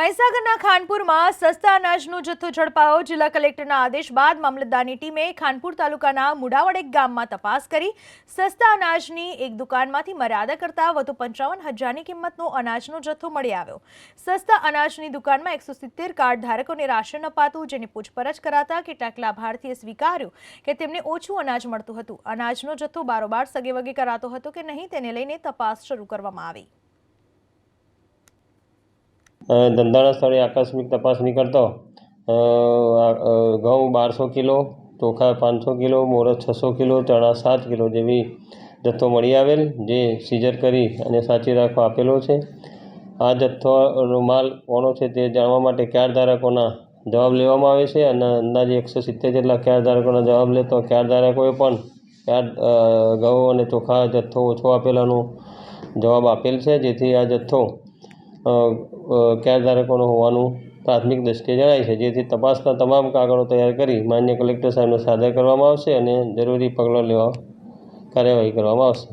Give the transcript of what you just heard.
મહીસાગરના ખાનપુરમાં સસ્તા અનાજનો જથ્થો ઝડપાયો. જિલ્લા કલેક્ટરના આદેશ બાદ મામલતદારની ટીમે ખાનપુર તાલુકાના મુડાવડેક ગામમાં તપાસ કરી. સસ્તા અનાજની એક દુકાનમાંથી મર્યાદા કરતા વધુ પંચાવન હજારની કિંમતનો અનાજનો જથ્થો મળી આવ્યો. સસ્તા અનાજની દુકાનમાં એકસો સિત્તેર કાર્ડ ધારકોને રાશન અપાતું, જેની પૂછપરછ કરાતા કેટલાક લાભાર્થીએ સ્વીકાર્યું કે તેમને ઓછું અનાજ મળતું હતું. અનાજનો જથ્થો બારોબાર સગેવગે કરાતો હતો કે નહીં, તેને લઈને તપાસ શરૂ કરવામાં આવી. ધંધાના સ્થળે આકસ્મિક તપાસણી કરતો ઘઉં બારસો કિલો, ચોખા પાંચસો કિલો મોરસ છસો કિલો, ચણા સાત કિલો જેવી જથ્થો મળી આવેલ, જે સીઝર કરી અને સાચી રાખવા આપેલો છે. આ જથ્થોનો માલ કોનો છે તે જાણવા માટે ક્યાર ધારકોના જવાબ લેવામાં આવે છે અને અંદાજે એકસો સિત્તેર જેટલા ક્યાર ધારકોના જવાબ લેતો ક્યાર ધારકોએ પણ ક્યાર ઘઉં અને ચોખા જથ્થો ઓછો આપેલાનો જવાબ આપેલ છે. જેથી આ જથ્થો અ, ધારકોનો હોવાનું પ્રાથમિક દ્રષ્ટિએ જણાય છે. જેથી તપાસના તમામ કાગળો તૈયાર કરી માન્ય કલેક્ટર સાહેબને સાદર કરવામાં આવશે અને જરૂરી પગલાં લેવા કાર્યવાહી કરવામાં આવશે.